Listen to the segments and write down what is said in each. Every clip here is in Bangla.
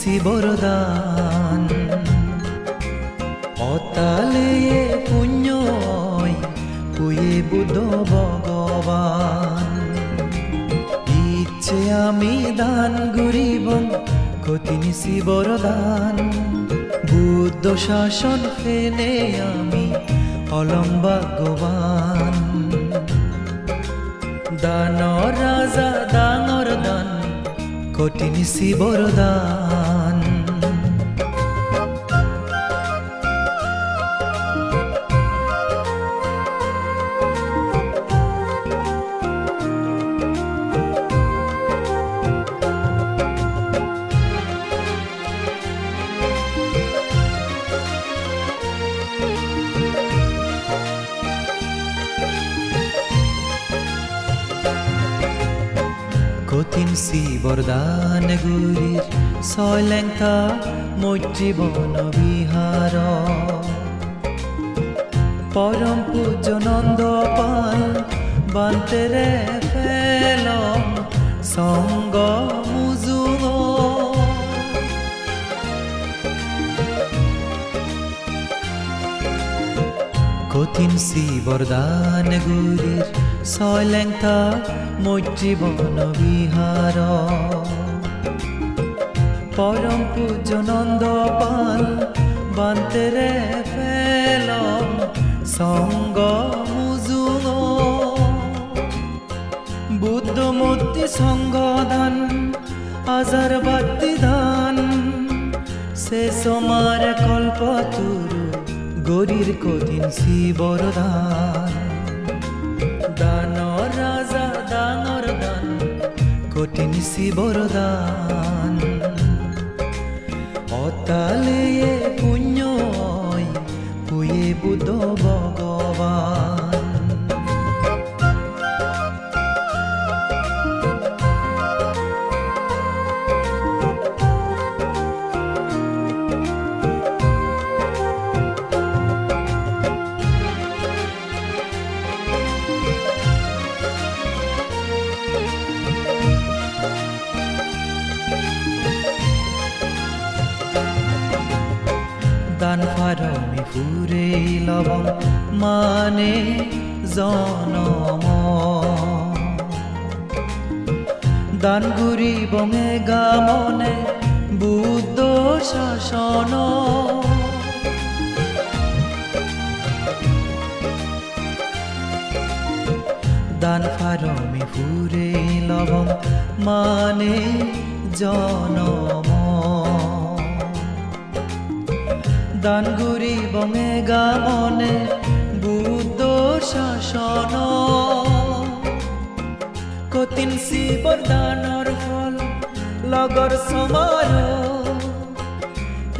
শিবরদান অতালে বুদ্ধ ভগবান। ইচ্ছে আমি দান গরিব, কঠিন শিবরদান বুদ্ধ শাসন ফেনে আমি অলম্বাগবান দানর রাজা, দানর দান কঠিন শিবরদান কঠিন শিবরদান গুরির ছয়লেংথা মৈত্রী বন বিহার। পরম পূজ নন্দ পান বান্তেরে ফেলম কঠিন শিবরদান গুরির ছয়লেংথা মৈত্রী বন বিহার। পরম পূজ্য নন্দ পাল বান্তেরে ফেলম সঙ্গ মুজুগ বুদ্ধ মূর্তি সঙ্গ দান আজার বাতি দান, সে সমার কল্প তুরু গরির কঠিন শিবরদান। দানর রাজা দানর দান কঠিন অতালে মানে জনম। দান গুরি বঙে গামনে বুদ্ধ শাসন। দান ফারমি ফুরে লবং মানে জনম। দান গুরি বঙে গামনে বুদ্ধ শাসন। কতিন শিবর দানর ফল লগর সমার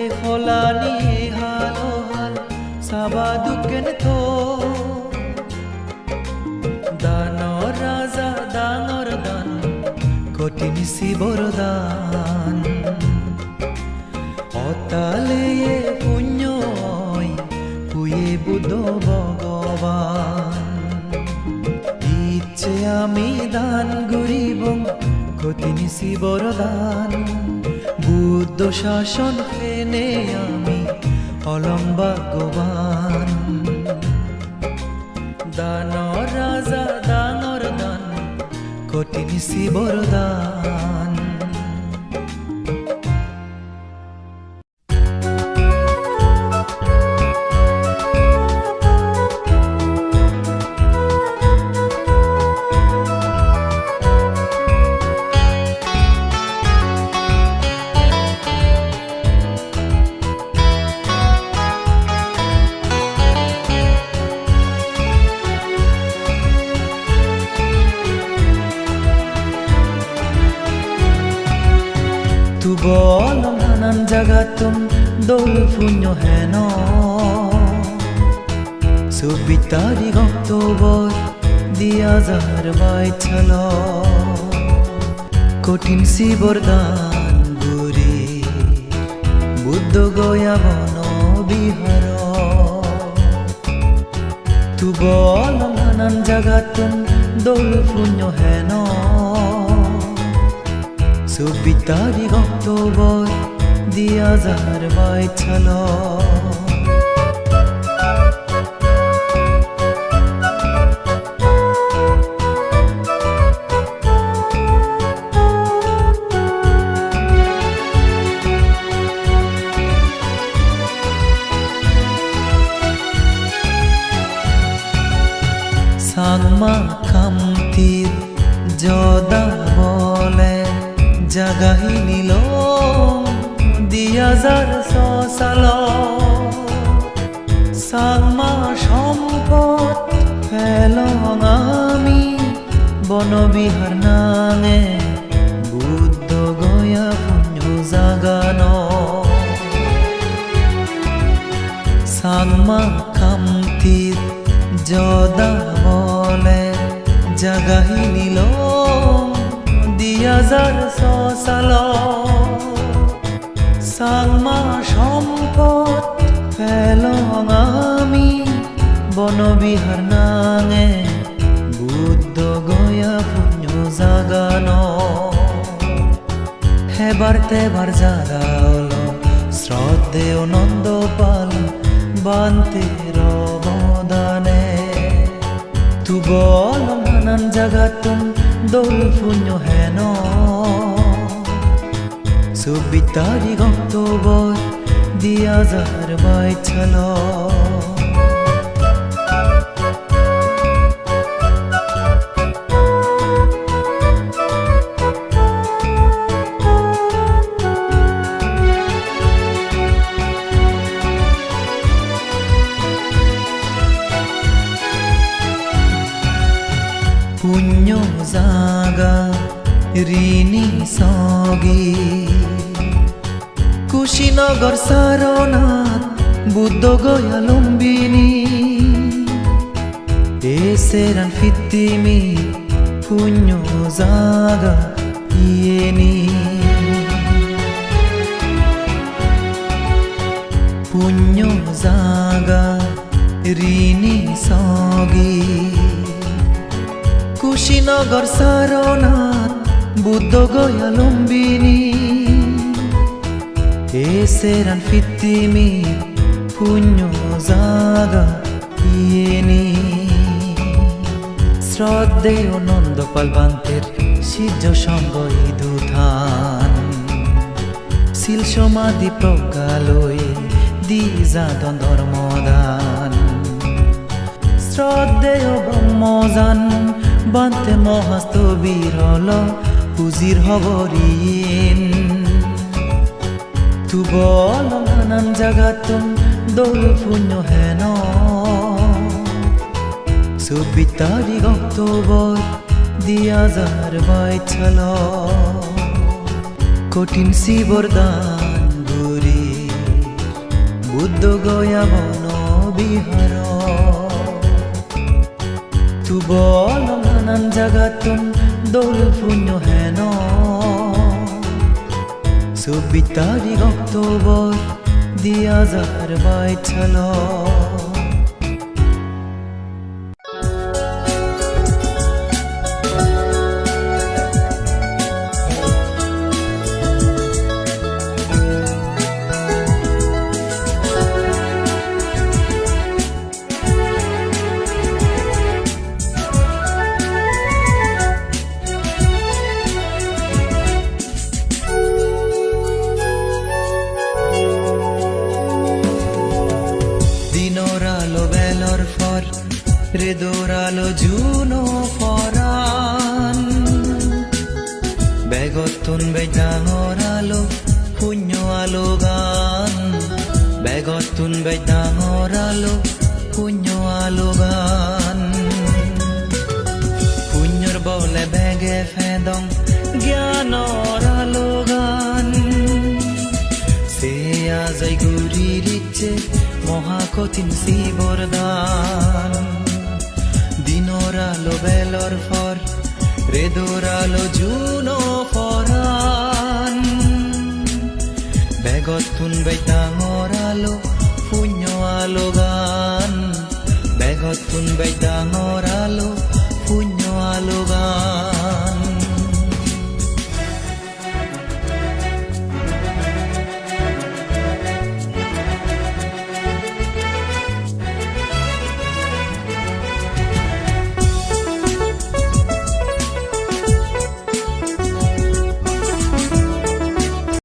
এ ফলানি হাল হাল সাবা দুকেন থো দানর রাজা, দানর দান, কঠিন শিবর দান। অতালে আমি দান গরিব কঠিন নিশি বরদান বুদ্ধ শাসন ফেনে আমি অলম্বাগবান দানর রাজা, দানর দান কঠিন নিশি দান বল নানান জাগাতুন দোল পুণ্য হেন চৌবিশ তারিখ অক্টোবর দিয়া যার বাইছাল কঠিন শিবর দান গুরি বুদ্ধ গয়া বন বিহার তু বল নানান জাগাতুন দোল পুণ্য হেন চৌবিশ তাৰিখ দিয়া দুই হাজাৰ জাগাহি নিল দিয়াজার সসাল সাংমা সম্পদ ফেলং আমি বনবিহার নাঙে বুদ্ধ গয়া পুণ্য জাগানো। সাংমা খামতির যদা বলে জাগাহি নিল দিয়াজার সসাল। সাংমা সম্পদ ফেলং আমি, বনবিহার নাঙে বুদ্ধ গয়া পুণ্য জাগানো। হেবার তেবার জাগা হলো শ্রদ্ধেয় নন্দ পাল, বান্তে রবদানে। তু বল নানান জাগাতুন দোল পুণ্য হেন চৌবিশ তারিখ অক্টোবর দিয়া যার বাইছাল পুণ্য জাগা ঋণী সগী। কুশীনগর সারনাথ বুদ্ধ গয়া লম্বিনী এসেরান ফিতিমি পুণ্য জাগা ইয়েনি। পুণ্য জাগা ঋণী সগী। কুশীনগর সারনাথ বুদ্ধ গয়া লম্বিনী এসেরান ফিতিমি পুণ্য জাগা ইয়েনি শ্রদ্ধেয় নন্দপাল বান্তের সিদ্ধ সঙ্গ ইদুধান শিল সমাধি প্রজ্ঞালয়ে দি যাদন ধর্মদান। শ্রদ্ধেয় ব্রহ্মজান বান্তে মহাস্ত বিরল পুজির হবরিন। তু বল নানান জাগাতুন দোল পুণ্য হেন। চৌবিশ তারিখ অক্টোবর, দিয়া যার বাইছাল কঠিন শিবর দান গুরি, বুদ্ধ গয়া বন বিহার। তু বল নানান জাগাতুন দোল পুণ্য হেন চৌবিশ তারিখ অক্টোবর দিয়া যার বাইছাল বেগতুন বেদাঙর আলো, পুণ্য আলো গান। বেগতুন বেদাঙর আলো, পুণ্য আলো গান। পুণ্যর বলে বেগে ফেদং, জ্ঞানর আলো গান। সে আজাই গুরির ইচ্ছে মহাকঠিন শিবর দান। দিনর আলো বেলর ফর রেদর আলো জুনো ফরান। বেগত তুন বেতাঙর আলো পুণ্য আলো গান। বেগত তুন বেতা